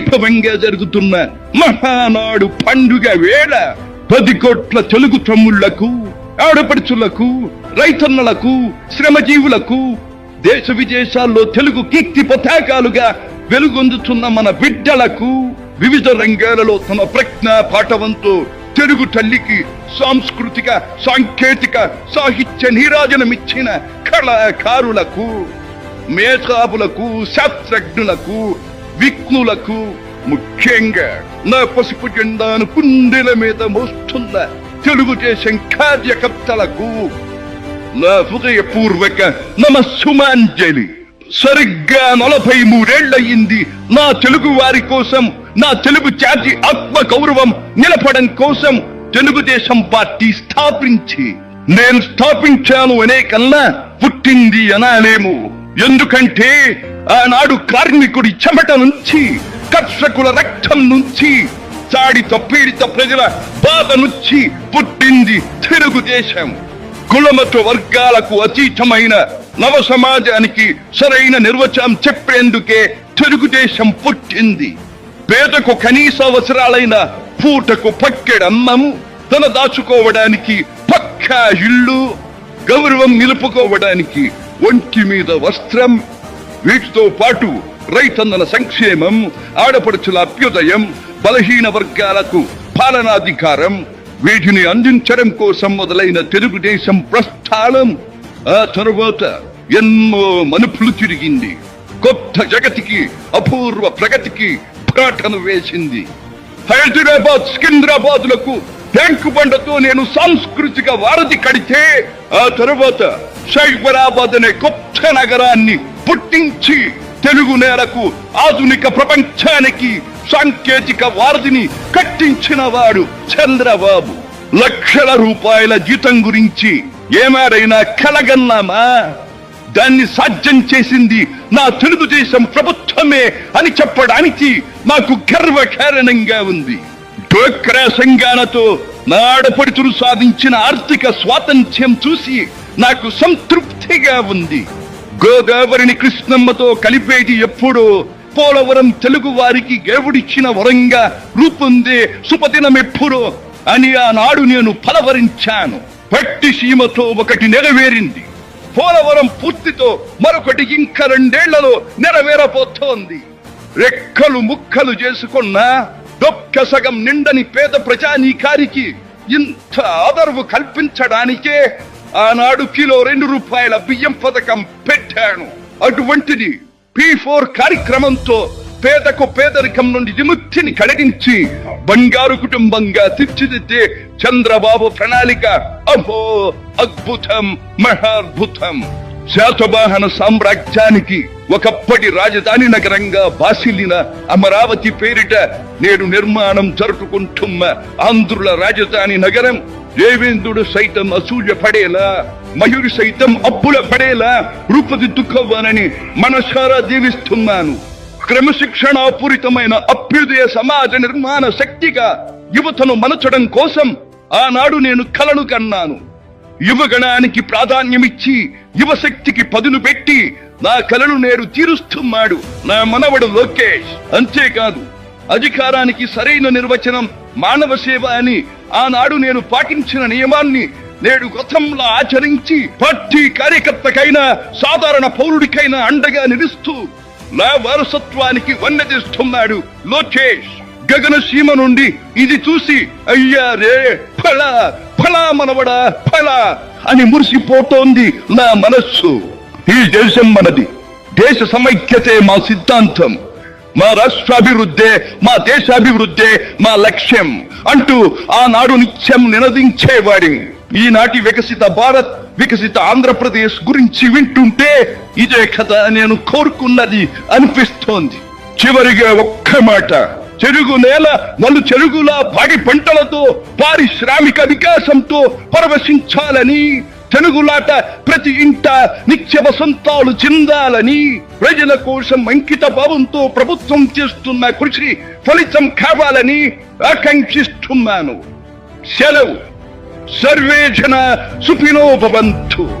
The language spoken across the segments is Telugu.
వైభవంగా జరుగుతున్న మహానాడు పండుగ వేళ పది కోట్ల తెలుగు తమ్ముళ్ళకు ఆడపడుచులకు రైతన్నలకు శ్రమజీవులకు దేశ విదేశాల్లో తెలుగు కీర్తి పతాకాలుగా వెలుగొందుతున్న మన బిడ్డలకు వివిధ రంగాలలో తమ ప్రజ్ఞ పాఠవంతో తెలుగు తల్లికి సాంస్కృతిక సాంకేతిక సాహిత్య నీరాజనమిచ్చిన కళాకారులకు మేధావులకు శాస్త్రజ్ఞులకు విఘ్నులకు ముఖ్యంగా నా పసుపు జెండాను కుండెల మీద మోస్తున్న తెలుగుదేశం కార్యకర్తలకు నా హృదయపూర్వక నమస్సుమాంజలి. సరిగ్గా నలభై మూడేళ్ళయింది నా తెలుగు వారి కోసం నా తెలుగు జాతి ఆత్మ గౌరవం నిలపడం కోసం తెలుగుదేశం పార్టీ స్థాపించి. నేను స్థాపించాను అనే కన్నా పుట్టింది అనాలేమో. ఎందుకంటే ఆనాడు కార్మికుడి చెమట నుంచి కర్షకుల రక్తం నుంచి చాడిత పీడిత ప్రజల బాధ నుంచి పుట్టింది తెలుగుదేశం కులమత వర్గాలకు అతీతమైన నవ సమాజానికి సరైన నిర్వచనం చెప్పేందుకే తెలుగుదేశం పుట్టింది. పేదకు కనీస అవసరాలైన పూటకు పక్కెడమ్మము తన దాచుకోవడానికి పక్కా ఇల్లు గౌరవం నిలుపుకోవడానికి ఒంటి మీద వస్త్రం వీటితో పాటు రైతన్నల సంక్షేమం ఆడపడుచుల అభ్యుదయం బలహీన వర్గాలకు పాలనాధికారం వీటిని అందించడం కోసం మొదలైన తెలుగుదేశం ప్రస్థానం. ఆ తరువాత ఎన్నో మనుపులు తిరిగింది. కొత్త జగతికి అపూర్వ ప్రగతికి పాటను వేసింది. హైదరాబాద్ సికింద్రాబాద్లకు ట్యాంకు బండతో నేను సాంస్కృతిక వారధి కడితే ఆ తరువాత సైబరాబాద్ అనే గొప్ప నగరాన్ని పుట్టించి తెలుగు నేలకు ఆధునిక ప్రపంచానికి సాంకేతిక వారధిని కట్టించిన వాడు చంద్రబాబు. లక్షల రూపాయల జీతం గురించి ఏమారైనా కలగన్నామా? దాన్ని సాధ్యం చేసింది నా తెలుగుదేశం ప్రభుత్వమే అని చెప్పడానికి నాకు గర్వకారణంగా ఉంది. డోక్రా సంఘాలతో నాడపడుతులు సాధించిన ఆర్థిక స్వాతంత్ర్యం చూసి నాకు సంతృప్తిగా ఉంది. గోదావరిని కృష్ణమ్మతో కలిపేటి ఎప్పుడో పోలవరం తెలుగు వారికి దేవుడిచ్చిన వరంగా రూపొందే శుభదినం ఎప్పుడో అని ఆనాడు నేను ఫలవరించాను పట్టి సీమతో ఒకటి నెరవేరింది. పోలవరం పూర్తితో మరొకటి ఇంకా రెండేళ్ళలో నెరవేరబోతోంది. రెక్కలు ముక్కలు చేసుకున్న దొక్క సగం నిండని పేద ప్రజానీకారికి ఇంత ఆదరవు కల్పించడానికే ఆనాడు కిలో రెండు రూపాయల బియ్యం పథకం పెట్టాను. అటువంటిది పి ఫోర్ కార్యక్రమంతో పేదకు పేదరికం నుండి విముక్తిని కడిగించి బంగారు కుటుంబంగా తీర్చిదిద్దే చంద్రబాబు ప్రణాళిక. అహో అద్భుతం మహాద్భుతం. శాతవాహన సామ్రాజ్యానికి ఒకప్పటి రాజధాని నగరంగా బాసిల్లిన అమరావతి పేరిట నేడు నిర్మాణం జరుపుకుంటున్న ఆంధ్రుల రాజధాని నగరం దేవేంద్రుడు సైతం అసూయ పడేలా మయూరి సైతం అప్పుల పడేలా రూపుదిద్దుకోవాలని మనసారా దీవిస్తున్నాను క్రమశిక్షణాపూరితమైన అభ్యుదయ సమాజ నిర్మాణ శక్తిగా యువతను మనచడం కోసం ఆనాడు నేను కలను కన్నాను. యువగణానికి ప్రాధాన్యమిచ్చి యువశక్తికి పదును పెట్టి నా కలను నేరు తీరుస్తున్నాడు నా మనవడు లోకేష్. అంతేకాదు అధికారానికి సరైన నిర్వచనం మానవ సేవ అని ఆనాడు నేను పాటించిన నియమాన్ని నేడు గతంలో ఆచరించి పార్టీ కార్యకర్తకైనా సాధారణ పౌరుడికైనా అండగా నిలుస్తూ నా వారసత్వానికి వన్నదిస్తున్నాడు లోకేష్. గగన సీమ నుండి ఇది చూసి అయ్యా రే ఫలా ఫలా మనవడా ఫలా అని మురిసిపోతోంది నా మనస్సు. ఈ దేశం మనది. దేశ సమైక్యతే మా సిద్ధాంతం. మా రాష్ట్రాభివృద్ధే మా దేశాభివృద్ధే మా లక్ష్యం అంటూ ఆనాడు నిత్యం నినదించేవాడి. ఈనాటి వికసిత భారత్ వికసిత ఆంధ్రప్రదేశ్ గురించి వింటుంటే ఇదే కథ నేను కోరుకున్నది అనిపిస్తోంది. చివరిగా ఒక్క మాట చెరుగు నేల నలు చెరుగుల పాడి పంటలతో పారిశ్రామిక వికాసంతో పరవశించాలని తెలుగులాట ప్రతి ఇంట నిత్య వసంతాలు చెందాలని ప్రజల కోసం అంకిత భావంతో ప్రభుత్వం చేస్తున్న కృషి ఫలితం కావాలని ఆకాంక్షిస్తున్నాను. సెలవు. సర్వే జన సుఖినో భవంతు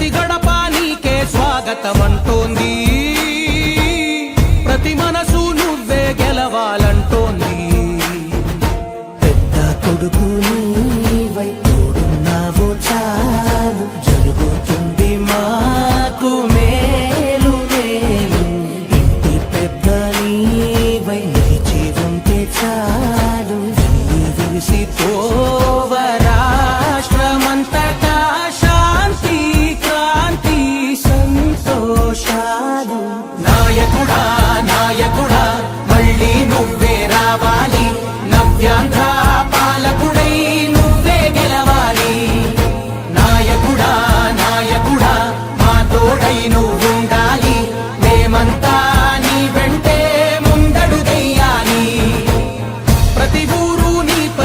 ప్రతి గడప నీకే స్వాగతం అంటోంది ప్రతి మనసు నువ్వే గెలవాలంటోంది. పెద్ద కొడుకు నీవై తోడున్నావు చాలు. జరుగుతుంది మాకు మేలు మేలు. ఇంటి పెద్ద నీవై నిలిచి ఉంటే చాలు. ఈ విరిసి పోవ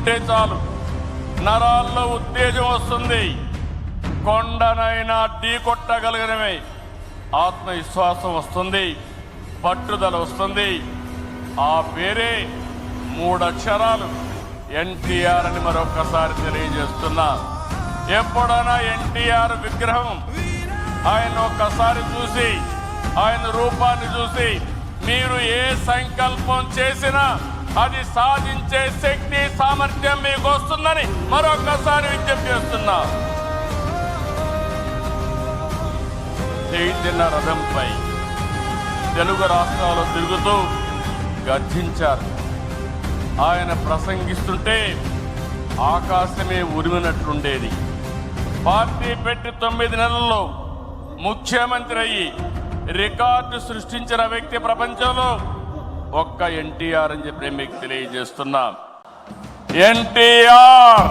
ఉంటే చాలు. నరాల్లో ఉత్తేజం వస్తుంది. కొండనైనా ఢీ కొట్టగలిగినవి ఆత్మవిశ్వాసం వస్తుంది. పట్టుదల వస్తుంది. ఆ పేరే మూడు అక్షరాలు ఎన్టీఆర్ అని మరొకసారి తెలియజేస్తున్నా. ఎప్పుడైనా ఎన్టీఆర్ విగ్రహం ఆయన ఒక్కసారి చూసి ఆయన రూపాన్ని చూసి మీరు ఏ సంకల్పం చేసినా అది సాధించే శక్తి సామర్థ్యం మీకు వస్తుందని మరొకసారి విజ్ఞప్తి చేస్తున్నా. చేయించిన రథంపై తెలుగు రాష్ట్రాలు తిరుగుతూ గర్జించారు. ఆయన ప్రసంగిస్తుంటే ఆకాశమే ఉరిమినట్లుండేది. పార్టీ పెట్టి తొమ్మిది నెలల్లో ముఖ్యమంత్రి అయ్యి రికార్డు సృష్టించిన వ్యక్తి ప్రపంచంలో ఒక్క ఎన్టీఆర్ అని చెప్పి మీకు తెలియజేస్తున్నా. ఎన్టీఆర్!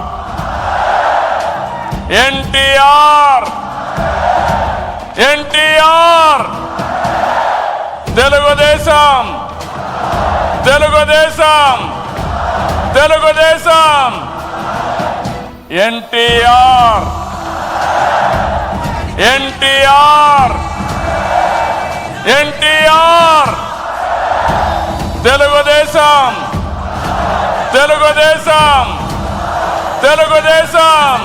ఎన్టీఆర్! ఎన్టీఆర్! తెలుగుదేశం! తెలుగుదేశం! తెలుగుదేశం! ఎన్టీఆర్! ఎన్టీఆర్! ఎన్టీఆర్! తెలుగుదేశం! తెలుగుదేశం! తెలుగుదేశం!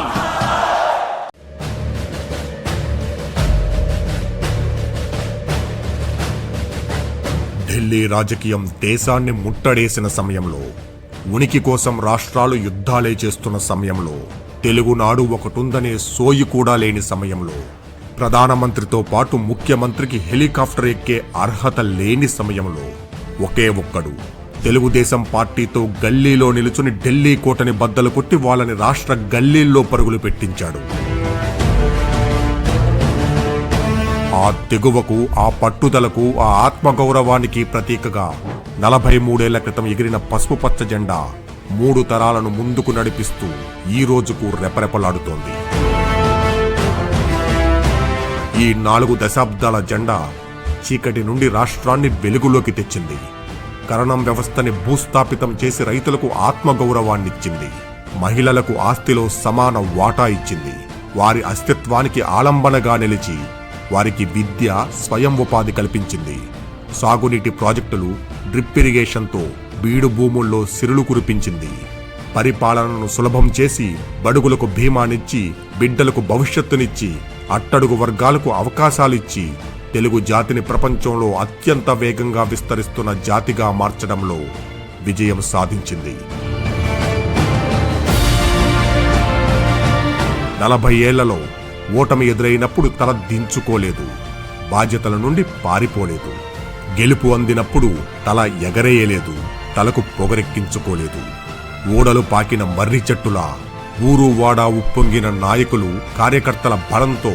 ఢిల్లీ రాజకీయం దేశాన్ని ముట్టడేసిన సమయంలో ఉనికి కోసం రాష్ట్రాలు యుద్ధాలే చేస్తున్న సమయంలో తెలుగునాడు ఒకటుందనే సోయి కూడా లేని సమయంలో ప్రధానమంత్రితో పాటు ముఖ్యమంత్రికి హెలికాప్టర్ ఎక్కే అర్హత లేని సమయంలో ఒకే ఒక్కడు. తెలుగుదేశం పార్టీతో గల్లీలో నిలుచుని ఢిల్లీ కోటని బద్దలు కొట్టి వాళ్ళని రాష్ట్ర గల్లీల్లో పరుగులు పెట్టించాడు. ఆ తెగువకు ఆ పట్టుదలకు ఆ ఆత్మగౌరవానికి ప్రతీకగా నలభై మూడేళ్ళ క్రితం ఎగిరిన పసుపు పచ్చ జెండా మూడు తరాలను ముందుకు నడిపిస్తూ ఈ రోజుకు రెపరెపలాడుతోంది. ఈ నాలుగు దశాబ్దాల జెండా చీకటి నుండి రాష్ట్రాన్ని వెలుగులోకి తెచ్చింది. కరణం వ్యవస్థని భూస్థాపితం చేసి రైతులకు ఆత్మగౌరవాన్నిచ్చింది. మహిళలకు ఆస్తిలో సమాన వాటా ఇచ్చింది. వారి అస్తిత్వానికి ఆలంబనగా నిలిచి వారికి విద్య స్వయం ఉపాధి కల్పించింది. సాగునీటి ప్రాజెక్టులు డ్రిప్ ఇరిగేషన్తో బీడు భూముల్లో సిరులు కురిపించింది. పరిపాలనను సులభం చేసి బడుగులకు భీమానిచ్చి బిడ్డలకు భవిష్యత్తునిచ్చి అట్టడుగు వర్గాలకు అవకాశాలిచ్చి తెలుగు జాతిని ప్రపంచంలో అత్యంత వేగంగా విస్తరిస్తున్న జాతిగా మార్చడంలో విజయం సాధించింది. నలభై ఏళ్ళలో ఓటమి ఎదురైనప్పుడు తల దించుకోలేదు. బాధ్యతల నుండి పారిపోలేదు. గెలుపు అందినప్పుడు తల ఎగరేయలేదు. తలకు పొగరెక్కించుకోలేదు. ఊడలు పాకిన మర్రి చెట్టులా ఊరు వాడ ఉప్పొంగిన నాయకులు కార్యకర్తల బలంతో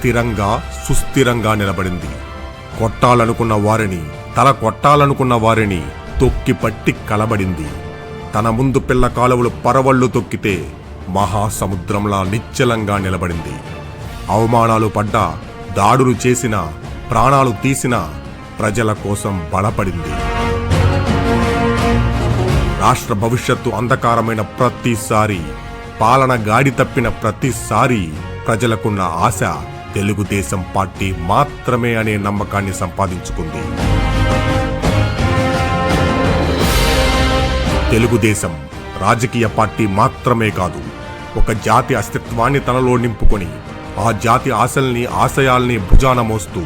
స్థిరంగా సుస్థిరంగా నిలబడింది. కొట్టాలనుకున్న వారిని తల కొట్టాలనుకున్న వారిని తొక్కి పట్టి కలబడింది. తన ముందు పిల్ల కాలువలు పరవళ్ళు తొక్కితే మహాసముద్రంలా నిశ్చలంగా నిలబడింది. అవమానాలు పడ్డా దాడులు చేసిన ప్రాణాలు తీసిన ప్రజల కోసం బలపడింది. రాష్ట్ర భవిష్యత్తు అంధకారమైన ప్రతిసారి పాలన గాడి తప్పిన ప్రతిసారి ప్రజలకున్న ఆశ తెలుగుదేశం పార్టీ మాత్రమే అనే నమ్మకాన్ని సంపాదించుకుంది. తెలుగుదేశం రాజకీయ పార్టీ మాత్రమే కాదు ఒక జాతి అస్తిత్వాన్ని తనలో నింపుకొని ఆ జాతి ఆశల్ని ఆశయాల్ని భుజాన మోస్తూ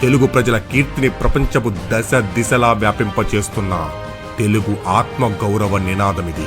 తెలుగు ప్రజల కీర్తిని ప్రపంచపు దశ దిశలా వ్యాపింపచేస్తున్న తెలుగు ఆత్మ గౌరవ నినాదమిది.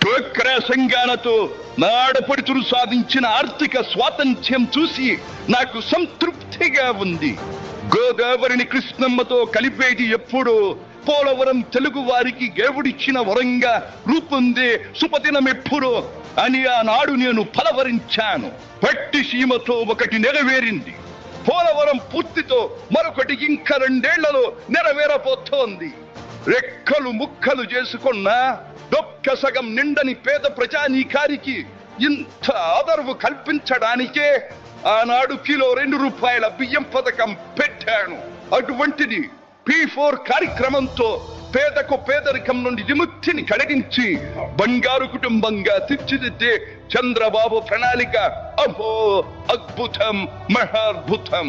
డోక్రా సంఘాలతో నాడపడుతులు సాధించిన ఆర్థిక స్వాతంత్ర్యం చూసి నాకు సంతృప్తిగా ఉంది. గోదావరిని కృష్ణమ్మతో కలిపేది ఎప్పుడో పోలవరం తెలుగు వారికి దేవుడిచ్చిన వరంగా రూపొందే సుపదినం ఎప్పుడో అని ఆనాడు నేను ఫలవరించాను పట్టి సీమతో ఒకటి నెరవేరింది. పోలవరం పూర్తితో మరొకటి ఇంకా రెండేళ్ళలో నెరవేరబోతోంది. రెక్కలు ముక్కలు చేసుకున్న డొక్క సగం నిండని పేద ప్రజానీకారికి ఇంత ఆదరవు కల్పించడానికే ఆనాడు కిలో రెండు రూపాయల బియ్యం పథకం పెట్టాను. అటువంటిది పి ఫోర్ కార్యక్రమంతో పేదకు పేదరికం నుండి విముక్తిని కలిగించి బంగారు కుటుంబంగా తీర్చిదిద్దే చంద్రబాబు ప్రణాళిక. అహో అద్భుతం మహాద్భుతం.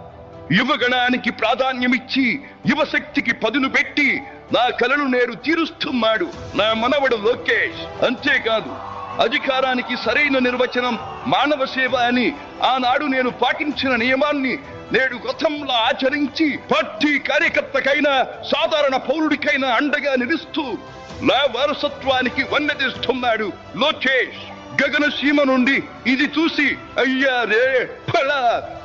యువగణానికి ప్రాధాన్యమిచ్చి యువశక్తికి పదును పెట్టి నా కలను నేడు తీరుస్తున్నాడు నా మనవడు లోకేష్. అంతేకాదు అధికారానికి సరైన నిర్వచనం మానవ సేవ అని ఆనాడు నేను పాటించిన నియమాన్ని నేడు గతంలో ఆచరించి పార్టీ కార్యకర్తకైనా సాధారణ పౌరుడికైనా అండగా నిలుస్తూ నా వారసత్వానికి వన్నదిస్తున్నాడు లోకేష్. గగన సీమ నుండి ఇది చూసి అయ్యా రే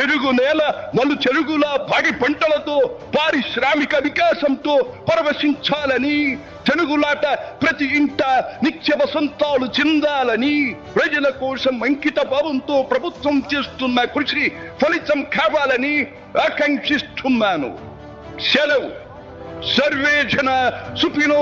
చెరుగు నేల నలు చెరుగులా పాడి పంటలతో పారిశ్రామిక వికాసంతో పరవశించాలని చెనుగులాట ప్రతి ఇంట నిత్య వసంతాలు చెందాలని ప్రజల కోసం అంకిత భావంతో ప్రభుత్వం చేస్తున్న కృషి ఫలితం కావాలని ఆకాంక్షిస్తున్నాను. సెలవు. సర్వేజన జన